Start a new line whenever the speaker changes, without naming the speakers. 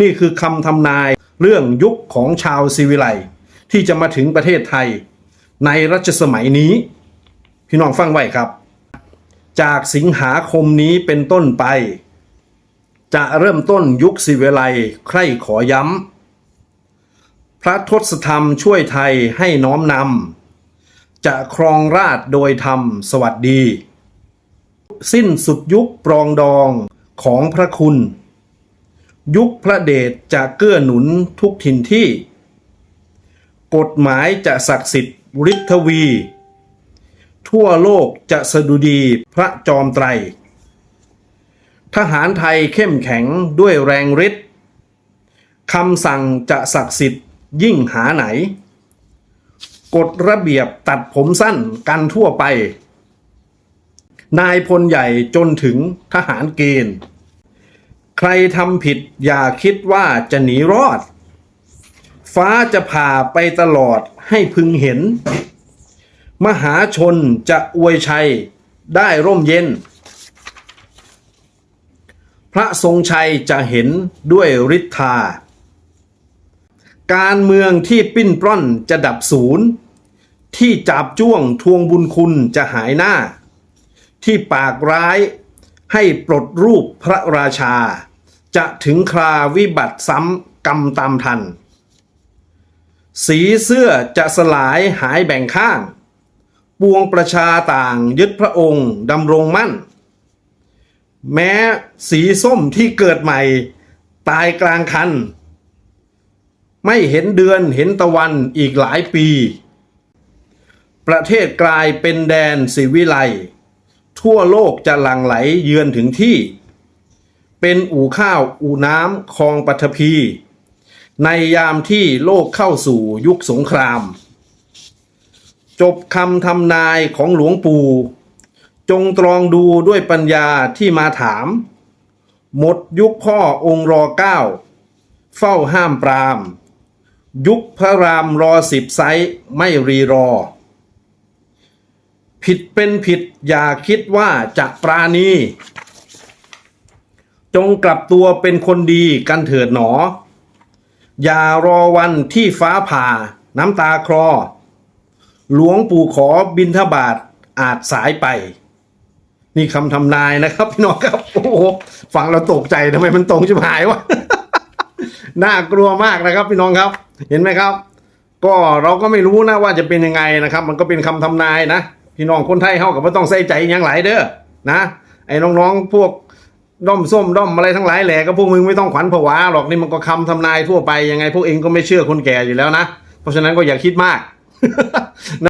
นี่คือคำทำนายเรื่องยุคของชาวซีวิไลที่จะมาถึงประเทศไทย ในรัชสมัยนี้ พี่น้องฟังไว้ครับ จากสิงหาคมนี้เป็นต้นไป จะเริ่มต้นยุคสิวิไลซ์ใคร่ขอย้ำ พระทศธรรมช่วยไทยให้น้อมนำ จะครองราชโดยธรรมสวัสดี สิ้นสุดยุคปรองดองของพระคุณ ยุคพระเดชจะเกื้อหนุนทุกถิ่นที่ กฎหมายจะศักดิ์สิทธิ์ฤทธวี ทั่วโลกจะสดุดีพระจอมไตร ทหารไทยเข้มแข็งด้วยแรงฤทธิ์คำสั่งจะศักดิ์สิทธิ์ยิ่งหาไหน กฎระเบียบตัดผมสั้นกันทั่วไป นายพลใหญ่จนถึงทหารเกณฑ์ ใครทำผิดอย่าคิดว่าจะหนีรอด ฟ้าจะผ่าไปตลอดให้พึงเห็น มหาชนจะอวยชัยได้ร่มเย็น พระทรงชัยจะเห็นด้วยฤทธา การเมืองที่ปิ้นปล้อนจะดับศูนย์ ที่จับจ้วงทวงบุญคุณจะหายหน้า ที่ปากร้ายให้ปลดรูปพระราชา จะถึงคราวิบัติซ้ำกรรมตามทัน สีเสื้อจะสลายหายแบ่งข้าง ปวงประชาต่างยึดพระองค์ดำรงมั่น แม้สีส้มที่เกิดใหม่ ตายกลางคัน ไม่เห็นเดือนเห็นตะวันอีกหลายปี ประเทศกลายเป็นแดนสิวิไลทั่วโลกจะหลั่งไหลเยือนถึงที่ เป็นอู่ข้าวอู่น้ำคลองปัทภีในยามที่โลกเข้าสู่ยุคสงคราม จบคำทำนายของหลวงปู่ จงตรองดูด้วยปัญญาที่มาถาม หมดยุคพ่อองค์รอเก้าเฝ้าห้ามปราม ยุคพระรามรอสิบไซส์ไม่รีรอ ผิดเป็นผิดอย่าคิดว่าจะปราณี จงกลับตัวเป็นคนดีกันเถิดหนอ อย่ารอวันที่ฟ้าผ่า น้ำตาคลอ หลวงปู่ขอบินทบาทอาจสายไป นี่คำทำนายนะครับพี่น้องครับ โอ้โหฟังเราตกใจทำไมมันตรงชิบหายวะน่ากลัวมากนะครับ พี่น้องครับ เห็นไหมครับ ก็เราก็ไม่รู้นะว่าจะเป็นยังไงนะครับ มันก็เป็นคำทำนายนะพี่น้องคนไทยเขากับไม่ต้องใส่ใจอหยังหลายเด้อนะไอ้น้องๆพวก ด้อมส้มด้อมอะไรทั้งหลายแหล่ก็พวกมึงไม่ต้องขวัญผวาหรอกนี่มันก็คำทำนายทั่วไปยังไงพวกเองก็ไม่เชื่อคนแก่อยู่แล้วนะ เพราะฉะนั้นก็อย่าคิดมาก